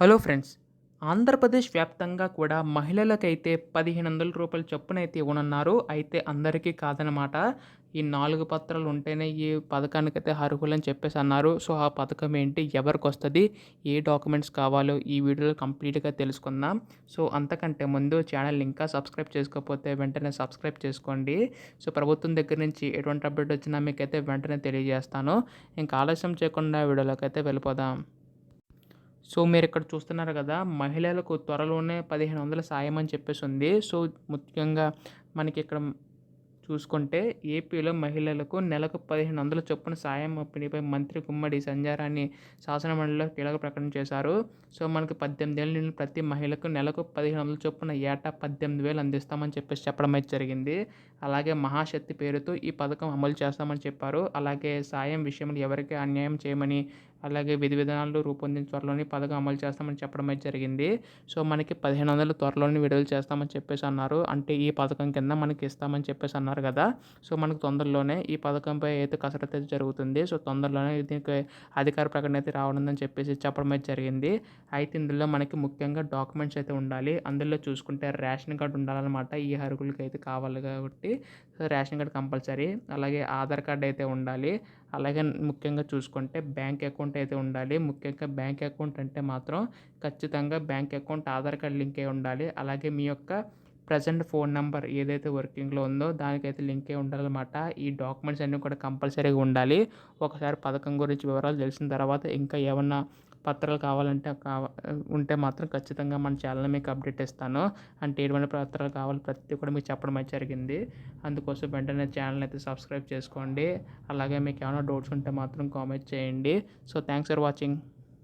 Hello friends Andhra Pradesh వ్యాప్తంగా కూడా మహిళలకైతే పదిహేను వందల రూపాయల చొప్పున అయితే ఇవ్వనున్నారు. అయితే అందరికీ కాదనమాట ఈ నాలుగు పత్రాలు ఉంటేనే ఈ పథకానికి అయితే అర్హులని చెప్పేసి అన్నారు. సో ఆ పథకం ఏంటి ఎవరికి వస్తుంది ఏ డాక్యుమెంట్స్ కావాలో ఈ వీడియోలో కంప్లీట్గా తెలుసుకుందాం. సో అంతకంటే ముందు ఛానల్ ఇంకా సబ్స్క్రైబ్ చేసుకోకపోతే వెంటనే సబ్స్క్రైబ్ చేసుకోండి. సో ప్రభుత్వం దగ్గర నుంచి ఎటువంటి అప్డేట్ వచ్చినా మీకైతే వెంటనే తెలియజేస్తాను. ఇంకా ఆలస్యం చేయకుండా వీడియోలోకి అయితే వెళ్ళిపోదాం. సో మీరు ఇక్కడ చూస్తున్నారు కదా మహిళలకు త్వరలోనే పదిహేను వందల సాయం అని చెప్పేసి ఉంది. సో ముఖ్యంగా మనకి ఇక్కడ చూసుకుంటే ఏపీలో మహిళలకు నెలకు పదిహేను వందల చొప్పున సాయం పంపిణీపై మంత్రి గుమ్మడి సంజారాన్ని శాసనమండలిలో కీలక ప్రకటన చేశారు. సో మనకి పద్దెనిమిది ఏళ్ళ నుండి ప్రతి మహిళకు నెలకు పదిహేను వందల చొప్పున ఏటా పద్దెనిమిది వేలు అందిస్తామని చెప్పేసి చెప్పడం అయితే జరిగింది. అలాగే మహాశక్తి పేరుతో ఈ పథకం అమలు చేస్తామని చెప్పారు. అలాగే సాయం విషయంలో ఎవరికి అన్యాయం చేయమని అలాగే విధి విధానాలు రూపొందించి త్వరలోనే పథకం అమలు చేస్తామని చెప్పడం అయితే జరిగింది. సో మనకి పదిహేను వందలు త్వరలోనే విడుదల చేస్తామని చెప్పేసి అన్నారు. అంటే ఈ పథకం కింద మనకి ఇస్తామని చెప్పేసి అన్నారు కదా. సో మనకు తొందరలోనే ఈ పథకంపై అయితే కసరత్తు అయితే జరుగుతుంది. సో తొందరలోనే దీనికి అధికార ప్రకటన అయితే రావడం చెప్పేసి చెప్పడం అయితే జరిగింది. అయితే ఇందులో మనకి ముఖ్యంగా డాక్యుమెంట్స్ అయితే ఉండాలి. అందులో చూసుకుంటే రేషన్ కార్డు ఉండాలన్నమాట ఈ అర్హులకి అయితే కావాలి కాబట్టి. Ration card compulsory. అలాగే ఆధార్ కార్డు అయితే ఉండాలి. అలాగే ముఖ్యంగా చూసుకుంటే బ్యాంక్ అకౌంట్ అయితే ఉండాలి. ముఖ్యంగా బ్యాంక్ అకౌంట్ అంటే మాత్రం ఖచ్చితంగా bank account Aadhaar card link అయి ఉండాలి. అలాగే మీ యొక్క ప్రజెంట్ ఫోన్ నెంబర్ ఏదైతే వర్కింగ్లో ఉందో దానికైతే లింక్ అయి ఉండాలన్నమాట. ఈ డాక్యుమెంట్స్ అన్నీ కూడా కంపల్సరీగా ఉండాలి. ఒకసారి పథకం గురించి వివరాలు తెలిసిన తర్వాత ఇంకా ఏమన్నా పత్రాలు కావాలంటే కావ ఉంటే మాత్రం ఖచ్చితంగా మన ఛానల్ మీకు అప్డేట్ ఇస్తాను. అంటే ఎటువంటి పత్రాలు కావాలి ప్రతి కూడా మీకు చెప్పడం అయితే జరిగింది. అందుకోసం వెంటనే ఛానల్ అయితే సబ్స్క్రైబ్ చేసుకోండి. అలాగే మీకు ఏమైనా డౌట్స్ ఉంటే మాత్రం కామెంట్ చేయండి. So thanks for watching.